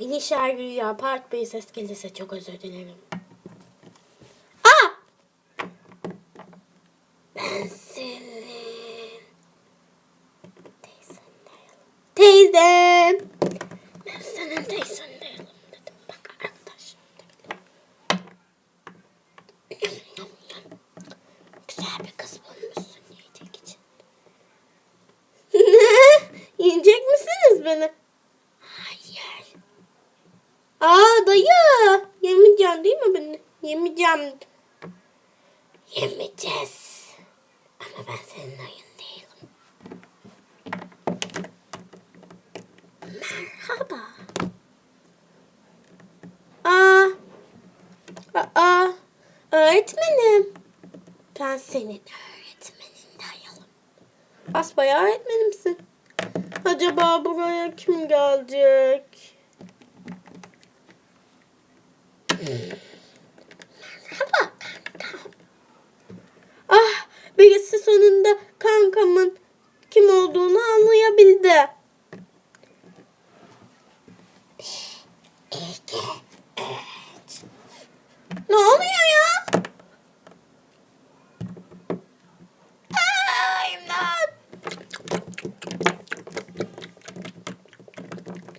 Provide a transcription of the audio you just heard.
Mini şarkı ya part bir ses gelirse çok özür dilerim. Aa! Ben senin teyzen değilim. Teyzem. Ben senin teyzen değilim dedim. Bak arkadaşım. Güzel bir kız bulmuşsun yiyecek için. Yiyecek misiniz beni? Aa dayı. Yemeyeceksin değil mi beni? Yemeyeceğim. Yemeyeceğiz. Ama ben senin ayın değilim. Merhaba. Aa. Aa. Öğretmenim. Ben senin öğretmenin dayalım. Basbayağı öğretmenimsin. Acaba buraya kim gelecek? Ah birisi sonunda kankamın kim olduğunu anlayabildi. Ege.